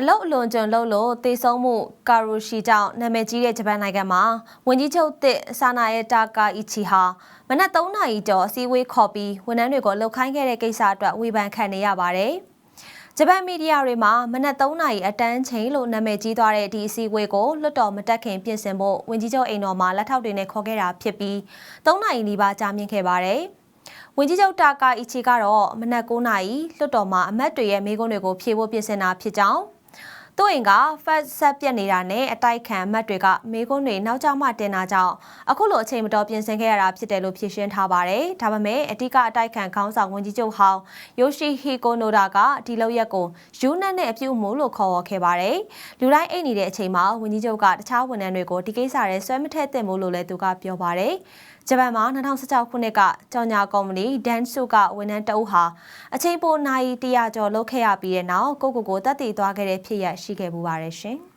အလုတ်အလွန်ကျွံလို့လို့တေဆုံးမှုကာရူရှီကြောင့်နာမည်ကြီးတဲ့ဂျပန်နိုင်ငံမှာဝန်ကြီးချုပ်သစ်ဆာနာယတာကာအီချီဟာမနက်3နာရီကျော်အစည်းအဝေးခေါ်ပြီးဝန်ထမ်းတွေကိုလှုပ်ခိုင်းခဲ့တဲ့ကိစ္စအတွက်ဝေဖန်ခံနေရပါတယ်။ဂျပန်မီဒီယာတွေမှာမနက်3နာရီအတန်းချိန်လို့နာမည်ကြီးသွားတဲ့ဒီအစည်းအဝေးကိုလွတ်တော်မတက်ခင်ပြင်ဆင်ဖို့ဝန်ကြီးချုပ်အိမ်တော်မှာလက်ထောက်တွေနဲ့ခေါ်ခဲ့တာဖြစ်ပြီး3နာရီနီးပါးကြာမြင့်ခဲ့ပါတယ်။ဝန်ကြီးချုပ်တာကာအီချီကတော့မနက်9နာရီလွတ်တော်မှာအမတ်တွေရဲ့မိကုန်းတွေကိုဖြေဖို့ပြင်ဆင်တာဖြစ်ကြောင်း သူ့အိမ်ကဖက်ဆက်ပြက်နေတာနဲ့အတိုက်ခံအမတ်တွေကမိကုန်းတွေနောက်ကျမှတင်တာကြောင့်အခုလိုအချိန်မတော်ပြင်ဆင်ခဲ့ရတာဖြစ်တယ်လို့ဖြေရှင်းထားပါတယ်။ဒါပေမဲ့အဓိကအတိုက်ခံခေါင်းဆောင်ဝန်ကြီးချုပ်ဟောင်းယိုရှိဟီကိုနိုဒါကဒီလောက်ရက်ကိုယူနက်နဲ့အပြုတ်မှုလို့ခေါ်ဝေါ်ခဲ့ပါတယ်။လူတိုင်းအိတ်နေတဲ့အချိန်မှာဝန်ကြီးချုပ်ကတခြားဝန်ထမ်းတွေကိုဒီကိစ္စရဲဆွဲမထည့်သင့်ဘူးလို့လည်းသူကပြောပါတယ်။ဂျပန်မှာ2016ခုနှစ်ကကြောင်ညာကုမ္ပဏီဒန်ဆုကဝန်ထမ်းတအုပ်ဟာအချိန်ပိုနိုင်100ကျော်လုပ်ခဲ့ရပြီးတဲ့နောက်ကိုကိုကိုတက်တည်သွားခဲ့တဲ့ဖြစ်ရရှိခဲ့ပူပါတယ်ရှင်။